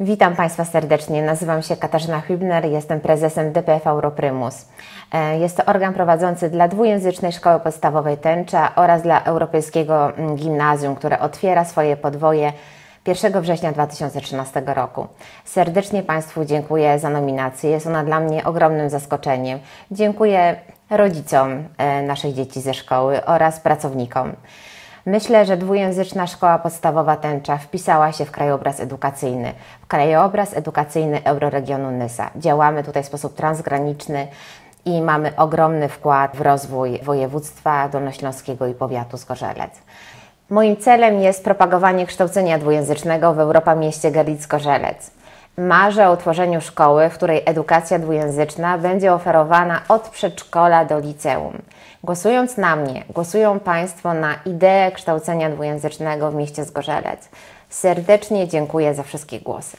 Witam Państwa serdecznie. Nazywam się Katarzyna Hübner, jestem prezesem DPF Europrymus. E, jest to organ prowadzący dla dwujęzycznej szkoły podstawowej Tęcza oraz dla Europejskiego Gimnazjum, które otwiera swoje podwoje 1 września 2013 roku. Serdecznie Państwu dziękuję za nominację. Jest ona dla mnie ogromnym zaskoczeniem. Dziękuję rodzicom e, naszych dzieci ze szkoły oraz pracownikom. Myślę, że dwujęzyczna szkoła podstawowa Tęcza wpisała się w krajobraz edukacyjny, w krajobraz edukacyjny Euroregionu Nysa. Działamy tutaj w sposób transgraniczny i mamy ogromny wkład w rozwój województwa dolnośląskiego i powiatu Zgorzelec. Moim celem jest propagowanie kształcenia dwujęzycznego w Europa mieście Gerlitz-Gorzelec. Marzę o utworzeniu szkoły, w której edukacja dwujęzyczna będzie oferowana od przedszkola do liceum. Głosując na mnie, głosują Państwo na ideę kształcenia dwujęzycznego w mieście Zgorzelec. Serdecznie dziękuję za wszystkie głosy.